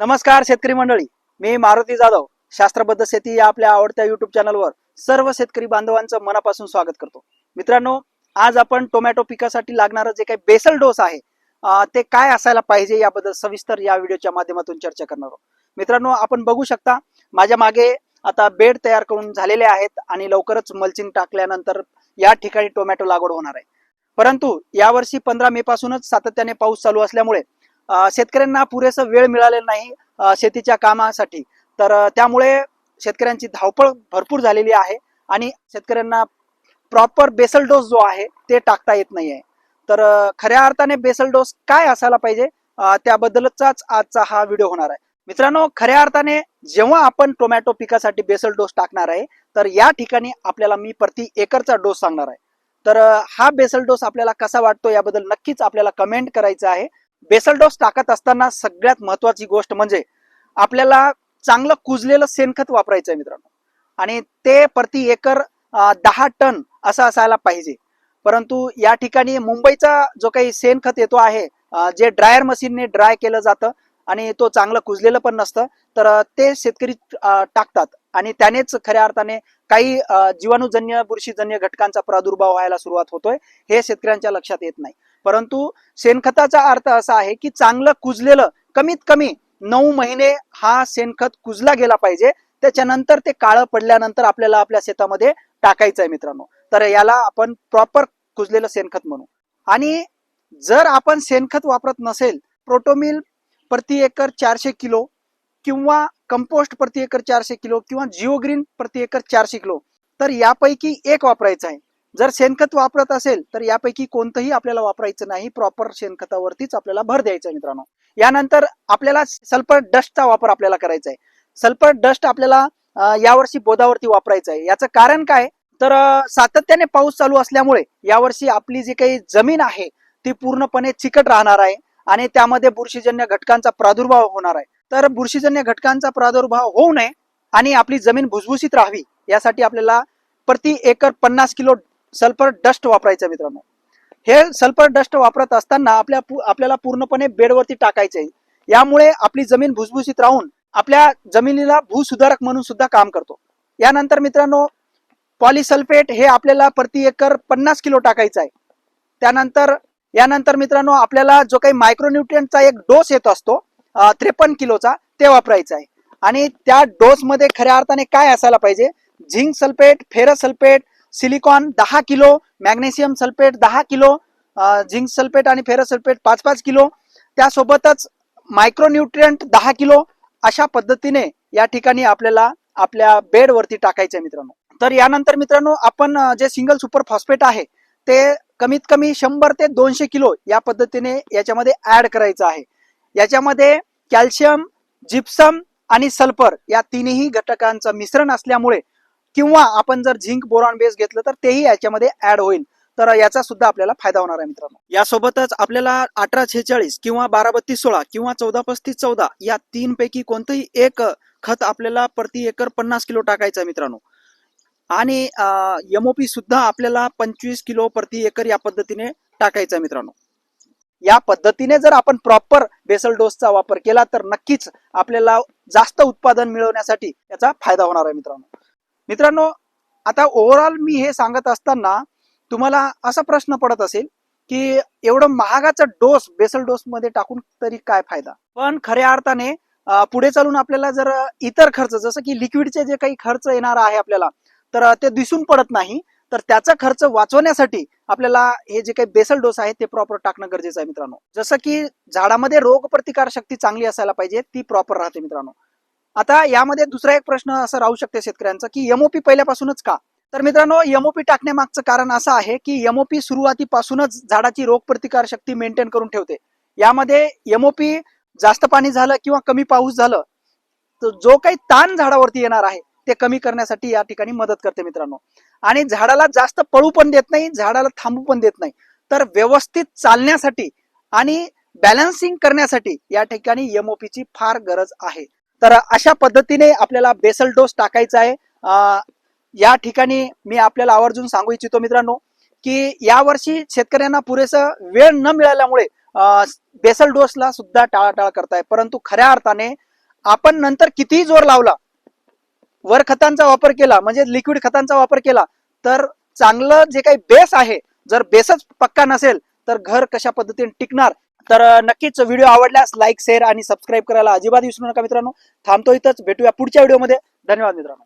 नमस्कार शेतकरी मंडळी. मी मारुती जाधव शास्त्रबद्ध शेती या आपल्या आवडत्या युट्यूब चॅनलवर सर्व शेतकरी बांधवांचं मनापासून स्वागत करतो. मित्रांनो आज आपण टोमॅटो पिकासाठी लागणारं जे काही बेसल डोस आहे ते काय असायला पाहिजे याबद्दल सविस्तर या व्हिडिओच्या माध्यमातून चर्चा करणार आहोत. मित्रांनो आपण बघू शकता माझ्या मागे आता बेड तयार करून झालेले आहेत आणि लवकरच मल्चिंग टाकल्यानंतर या ठिकाणी टोमॅटो लागवड होणार आहे. परंतु यावर्षी पंधरा मे पासूनच सातत्याने पाऊस चालू असल्यामुळे शेतकऱ्यांना पुरेसा वेळ मिळालेला नाही शेतीच्या कामासाठी. तर त्यामुळे शेतकऱ्यांची धावपळ भरपूर झालेली आहे आणि शेतकऱ्यांना प्रॉपर बेसल डोस जो आहे ते टाकता येत नाही आहे तर खऱ्या अर्थाने बेसल डोस काय असायला पाहिजे? त्याबद्दलचाच आजचा हा व्हिडिओ होणार आहे. मित्रांनो खऱ्या अर्थाने जेव्हा आपण टोमॅटो पिकासाठी बेसल डोस टाकणार आहे तर या ठिकाणी आपल्याला मी प्रति एकरचा डोस सांगणार आहे. तर हा बेसल डोस आपल्याला कसा वाटतो याबद्दल नक्कीच आपल्याला कमेंट करायचं आहे. बेसल डोस टाकत असताना सगळ्यात महत्वाची गोष्ट म्हणजे आपल्याला चांगलं कुजलेलं शेणखत वापरायचं आहे मित्रांनो. आणि ते प्रति एकर दहा टन असं असायला पाहिजे. परंतु या ठिकाणी मुंबईचा जो काही शेणखत येतो आहे जे ड्रायर मशीनने ड्राय केलं जातं आणि तो चांगलं कुजलेलं पण नसतं तर ते शेतकरी टाकतात. आणि त्यानेच खऱ्या अर्थाने काही जीवाणूजन्य बुरशीजन्य घटकांचा प्रादुर्भाव व्हायला सुरुवात होतोय हे शेतकऱ्यांच्या लक्षात येत नाही. परंतु शेणखताचा अर्थ असा आहे की चांगलं कुजलेलं कमीत कमी नऊ महिने हा शेणखत कुजला गेला पाहिजे. त्याच्यानंतर ते काळं पडल्यानंतर आपल्याला आपल्या शेतामध्ये टाकायचं आहे मित्रांनो. तर याला आपण प्रॉपर कुजलेलं शेणखत म्हणू. आणि जर आपण शेणखत वापरत नसेल प्रोटोमिल प्रति एकर चारशे किलो किंवा कंपोस्ट प्रति एकर चारशे किलो किंवा जिओग्रीन प्रति एकर चारशे किलो तर यापैकी एक वापरायचं आहे. जर शेणखत वापरत असेल तर यापैकी कोणतंही आपल्याला वापरायचं नाही. प्रॉपर शेणखतावरतीच आपल्याला भर द्यायचा आहे मित्रांनो. यानंतर आपल्याला सल्फर डस्टचा वापर आपल्याला करायचा आहे. सल्फर डस्ट आपल्याला यावर्षी बोधावरती वापरायचं आहे. याचं कारण काय? तर सातत्याने पाऊस चालू असल्यामुळे यावर्षी आपली जी काही जमीन आहे ती पूर्णपणे चिकट राहणार आहे आणि त्यामध्ये बुरशीजन्य घटकांचा प्रादुर्भाव होणार आहे. तर बुरशीजन्य घटकांचा प्रादुर्भाव होऊ नये आणि आपली जमीन भुसभुशीत राहावी यासाठी आपल्याला प्रति एकर पन्नास किलो सल्फर डस्ट वापरायचं आहे मित्रांनो. हे सल्फर डस्ट वापरत असताना आपल्या आपल्याला पूर्णपणे बेडवरती टाकायचे आहे यामुळे आपली जमीन भुसभुशीत राहून आपल्या जमिनीला भूसुधारक म्हणून सुद्धा काम करतो. यानंतर मित्रांनो पॉलिसल्फेट हे आपल्याला प्रति एकर पन्नास किलो टाकायचं आहे त्यानंतर यानंतर मित्रांनो आपल्याला जो काही मायक्रोन्युट्रियनचा एक डोस येत असतो त्रेपन्न किलोचा ते वापरायचा आहे आणि त्या डोस मध्ये खऱ्या अर्थाने काय असायला पाहिजे? Zinc sulphate ferrous sulphate silicon दहा किलो मॅग्नेशियम सल्फेट दहा किलो झिंक सल्फेट आणि फेरस सल्फेट पाच पाच किलो. त्यासोबतच मायक्रोन्युट्रियंट दहा किलो. अशा पद्धतीने या ठिकाणी आपल्याला आपल्या बेडवरती टाकायचं आहे मित्रांनो. तर यानंतर मित्रांनो आपण जे सिंगल सुपर फॉस्फेट आहे ते कमीत कमी शंभर ते दोनशे किलो या पद्धतीने याच्यामध्ये ऍड करायचं आहे. याच्यामध्ये कॅल्शियम जिप्सम आणि सल्फर या तिन्ही घटकांचं मिश्रण असल्यामुळे किंवा आपण जर झिंक बोरॉन बेस घेतलं तर तेही याच्यामध्ये ऍड होईल. तर याचा सुद्धा आपल्याला फायदा होणार आहे मित्रांनो. यासोबतच आपल्याला अठरा छेचाळीस किंवा बारा बत्तीस सोळा किंवा चौदा पस्तीस चौदा या तीन पैकी कोणतंही एक खत आपल्याला प्रति एकर पन्नास किलो टाकायचं आहे मित्रांनो. आणि एमओपी सुद्धा आपल्याला पंचवीस किलो प्रति एकर या पद्धतीने टाकायचं आहे मित्रांनो. या पद्धतीने जर आपण प्रॉपर बेसल डोसचा वापर केला तर नक्कीच आपल्याला जास्त उत्पादन मिळवण्यासाठी याचा फायदा होणार आहे मित्रांनो. मित्रांनो आता ओव्हरऑल मी हे सांगत असताना तुम्हाला असा प्रश्न पडत असेल की एवढं महागाचा डोस बेसल डोस मध्ये टाकून तरी काय फायदा? पण खऱ्या अर्थाने पुढे चालून आपल्याला जर इतर खर्च जसं की लिक्विडचे जे काही खर्च येणार आहे आपल्याला तर ते दिसून पडत नाही. तर त्याचा खर्च वाचवण्यासाठी आपल्याला हे जे काही बेसल डोस आहे ते प्रॉपर टाकणं गरजेचं आहे मित्रांनो. जसं की झाडामध्ये रोग प्रतिकार शक्ती चांगली असायला पाहिजे ती प्रॉपर राहते मित्रांनो. आता यामध्ये दुसरा एक प्रश्न असं राहू शकते शेतकऱ्यांचा की एमओपी पहिल्यापासूनच का? तर मित्रांनो एमओपी टाकण्यामागचं कारण असं आहे की एमओपी सुरुवातीपासूनच झाडाची रोगप्रतिकार शक्ती मेंटेन करून ठेवते. यामध्ये एमओपी जास्त पाणी झालं किंवा कमी पाऊस झालं तर जो काही ताण झाडावरती येणार आहे ते कमी करण्यासाठी या ठिकाणी मदत करते मित्रांनो. आणि झाडाला जास्त पळू पण देत नाही झाडाला थांबू पण देत नाही. तर व्यवस्थित चालण्यासाठी आणि बॅलन्सिंग करण्यासाठी या ठिकाणी एमओपीची फार गरज आहे. तर अशा पद्धतीने आपल्याला बेसल डोस टाकायचा आहे. अं, या ठिकाणी मी आपल्याला आवर्जून सांगू इच्छितो मित्रांनो की यावर्षी शेतकऱ्यांना पुरेसं वेळ न मिळाल्यामुळे बेसल डोसला सुद्धा टाळाटाळ करताय. परंतु खऱ्या अर्थाने आपण नंतर कितीही जोर लावला वर खतांचा वापर केला म्हणजे लिक्विड खतांचा वापर केला तर चांगलं जे काही बेस आहे जर बेसच पक्का नसेल तर घर कशा पद्धतीने टिकणार तर नक्कीच व्हिडिओ आवडल्यास लाईक शेअर आणि सबस्क्राईब करायला अजिबात विसरू नका मित्रांनो. थांबतो इथंच. भेटूया पुढच्या व्हिडिओमध्ये. धन्यवाद मित्रांनो.